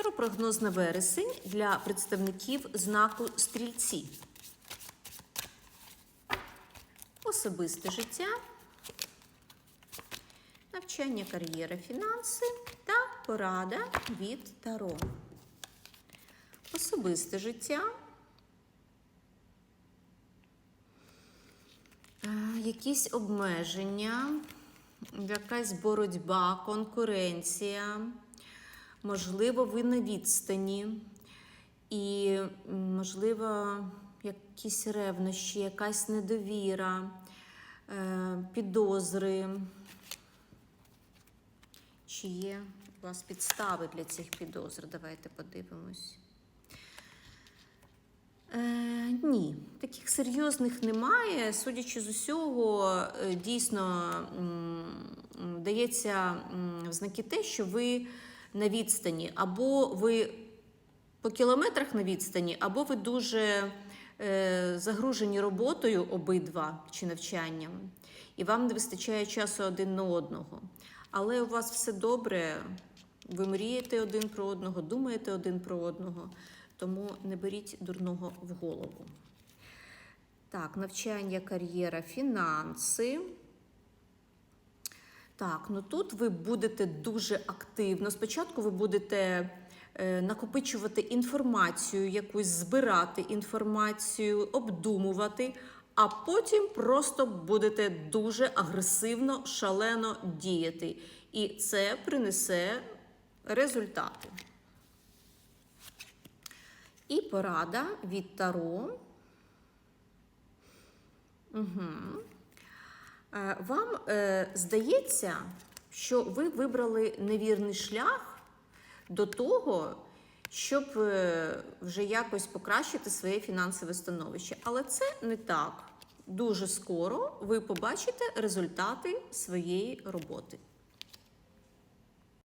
Хіропрогноз на вересень для представників знаку стрільці. Особисте життя, навчання, кар'єра, фінанси та порада від Таро. Особисте життя. Е, Якісь обмеження, якась боротьба, конкуренція. Можливо, ви на відстані, і, можливо, якісь ревнощі, якась недовіра, е, підозри. Чи є у вас підстави для цих підозр? Давайте подивимось. Е, ні, таких серйозних немає. Судячи з усього, е, дійсно дається в знаки те, що ви на відстані, або ви по кілометрах на відстані, або ви дуже е, загружені роботою обидва чи навчанням, і вам не вистачає часу один на одного. Але у вас все добре, ви мрієте один про одного, думаєте один про одного, тому не беріть дурного в голову. Так, навчання, кар'єра, фінанси. Так, ну тут ви будете дуже активно. Спочатку ви будете е, накопичувати інформацію, якусь збирати інформацію, обдумувати, а потім просто будете дуже агресивно, шалено діяти. І це принесе результати. І порада від Таро. Угу. Е, Вам е, здається, що ви вибрали невірний шлях до того, щоб е, вже якось покращити своє фінансове становище. Але це не так. Дуже скоро ви побачите результати своєї роботи.